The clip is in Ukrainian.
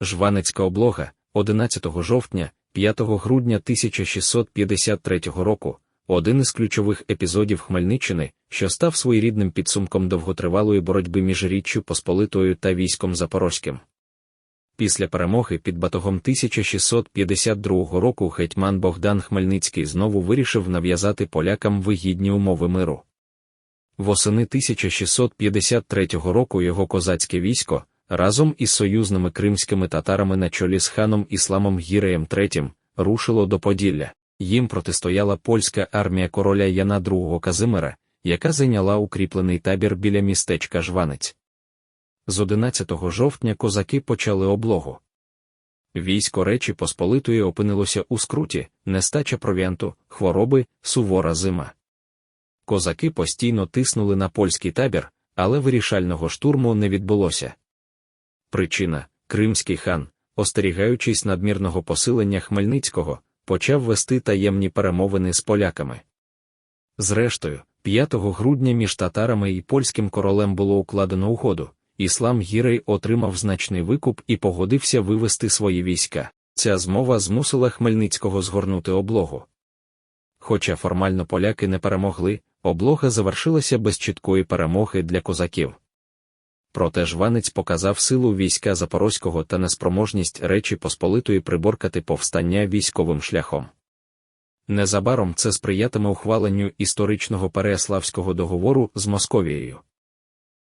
Жванецька облога 11 жовтня, 5 грудня 1653 року, один із ключових епізодів Хмельниччини, що став своєрідним підсумком довготривалої боротьби між Річчю Посполитою та військом Запорозьким. Після перемоги під батогом 1652 року гетьман Богдан Хмельницький знову вирішив нав'язати полякам вигідні умови миру. Восени 1653 року його козацьке військо, разом із союзними кримськими татарами на чолі з ханом Ісламом Гіреєм III, рушило до Поділля. Їм протистояла польська армія короля Яна II Казимира, яка зайняла укріплений табір біля містечка Жванець. З 11 жовтня козаки почали облогу. Військо Речі Посполитої опинилося у скруті, нестача провіанту, хвороби, сувора зима. Козаки постійно тиснули на польський табір, але вирішального штурму не відбулося. Причина Кримський хан, остерігаючись надмірного посилення Хмельницького, почав вести таємні перемовини з поляками. Зрештою, 5 грудня між татарами і польським королем було укладено угоду. Іслам Гірей отримав значний викуп і погодився вивести свої війська. Ця змова змусила Хмельницького згорнути облогу. Хоча формально поляки не перемогли, облога завершилася без чіткої перемоги для козаків. Проте жванець показав силу війська Запорозького та неспроможність Речі Посполитої приборкати повстання військовим шляхом. Незабаром це сприятиме ухваленню історичного Переяславського договору з Московією.